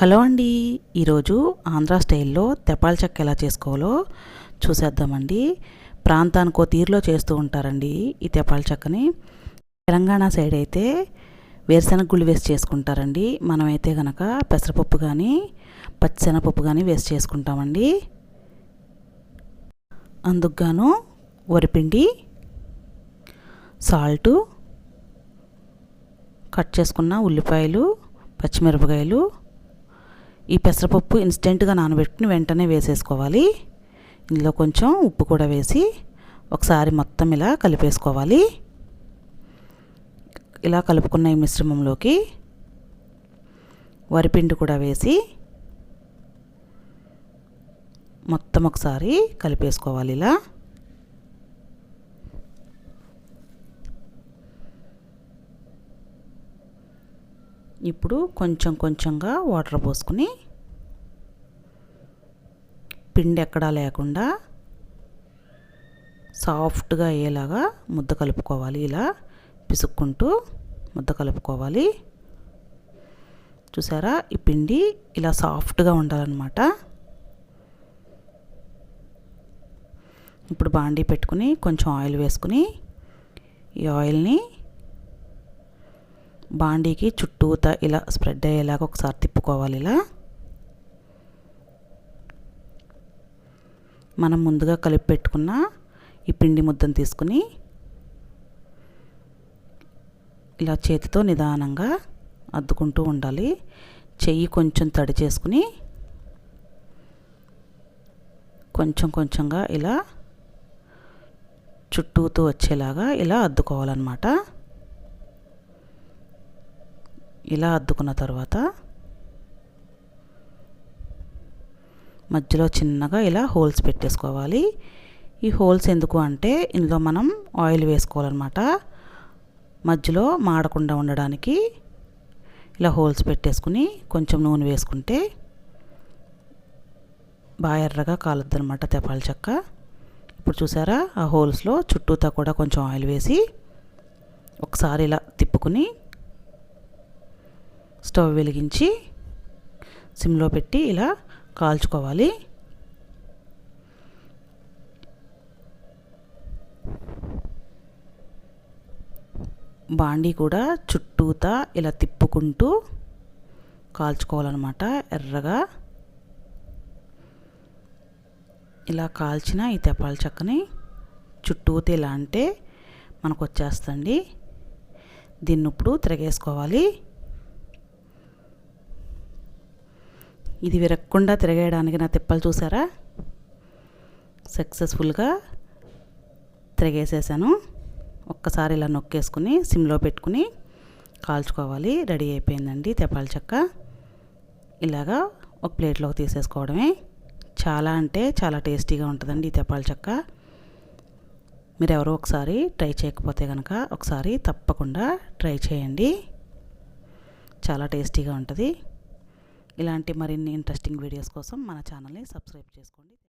Hello అండి. ఈరోజు ఆంధ్ర స్టైల్లో తెపాల చెక్క ఎలా చేసుకోవాలో చూసేద్దామండి. ప్రాంతానికో తీరులో చేస్తూ ఉంటారండి ఈ తెపాల చెక్కని. తెలంగాణ సైడ్ అయితే వేరుశెనగ గుళ్ళు వేసి చేసుకుంటారండి. మనమైతే కనుక పెసరపప్పు కానీ పచ్చిశనగపప్పు కానీ వేసి చేసుకుంటామండి. అందుకుగాను వరిపిండి సాల్టు కట్ చేసుకున్న ఉల్లిపాయలు పచ్చిమిరపకాయలు ఈ పెసరపప్పు ఇన్స్టెంట్గా నానబెట్టుకుని వెంటనే వేసేసుకోవాలి. ఇందులో కొంచెం ఉప్పు కూడా వేసి ఒకసారి మొత్తం ఇలా కలిపేసుకోవాలి. ఇలా కలుపుకున్న ఈ మిశ్రమంలోకి వరిపిండి కూడా వేసి మొత్తం ఒకసారి కలిపేసుకోవాలి ఇలా. ఇప్పుడు కొంచెం కొంచెంగా వాటర్ పోసుకుని పిండి ఎక్కడా లేకుండా సాఫ్ట్గా అయ్యేలాగా ముద్ద కలుపుకోవాలి. ఇలా పిసుక్కుంటూ ముద్ద కలుపుకోవాలి. చూసారా? ఈ పిండి ఇలా సాఫ్ట్గా ఉండాలన్నమాట. ఇప్పుడు బాండీ పెట్టుకుని కొంచెం ఆయిల్ వేసుకుని ఈ ఆయిల్ని బాండీకి చుట్టూత ఇలా స్ప్రెడ్ అయ్యేలాగా ఒకసారి తిప్పుకోవాలి ఇలా. మనం ముందుగా కలిపి పెట్టుకున్న ఈ పిండి ముద్దను తీసుకుని ఇలా చేతితో నిదానంగా అద్దుకుంటూ ఉండాలి. చెయ్యి కొంచెం తడి చేసుకుని కొంచెం కొంచెంగా ఇలా చుట్టూతూ వచ్చేలాగా ఇలా అద్దుకోవాలన్నమాట. ఇలా అద్దుకున్న తర్వాత మధ్యలో చిన్నగా ఇలా హోల్స్ పెట్టేసుకోవాలి. ఈ హోల్స్ ఎందుకు అంటే ఇందులో మనం ఆయిల్ వేసుకోవాలన్నమాట. మధ్యలో మాడకుండా ఉండడానికి ఇలా హోల్స్ పెట్టేసుకుని కొంచెం నూనె వేసుకుంటే బాగా ఎర్రగా కాలుద్ది తెపాల చెక్క. ఇప్పుడు చూసారా? ఆ హోల్స్లో చుట్టూతా కూడా కొంచెం ఆయిల్ వేసి ఒకసారి ఇలా తిప్పుకుని స్టవ్ వెలిగించి సిమ్లో పెట్టి ఇలా కాల్చుకోవాలి. బాండీ కూడా చుట్టూతా ఇలా తిప్పుకుంటూ కాల్చుకోవాలన్నమాట ఎర్రగా. ఇలా కాల్చిన ఈ తెపాల చెక్కని చుట్టూతే ఇలా అంటే మనకు వచ్చేస్తండి దీన్ని ఇప్పుడు తిరగేసుకోవాలి. ఇది విరక్కుండా తిరగేయడానికి నా తిప్పలు చూసారా? సక్సెస్ఫుల్గా తిరగేసేసాను. ఒక్కసారి ఇలా నొక్కేసుకుని సిమ్లో పెట్టుకుని కాల్చుకోవాలి. రెడీ అయిపోయిందండి తెపాల చెక్క. ఇలాగా ఒక ప్లేట్లోకి తీసేసుకోవడమే. చాలా అంటే చాలా టేస్టీగా ఉంటుందండి ఈ తెపాల చెక్క. మీరు ఎవరో ఒకసారి ట్రై చేయకపోతే కనుక ఒకసారి తప్పకుండా ట్రై చేయండి. చాలా టేస్టీగా ఉంటుంది. ఇలాంటి మరిన్ని ఇంట్రెస్టింగ్ వీడియోస్ కోసం మన ఛానల్ని సబ్స్క్రైబ్ చేసుకోండి.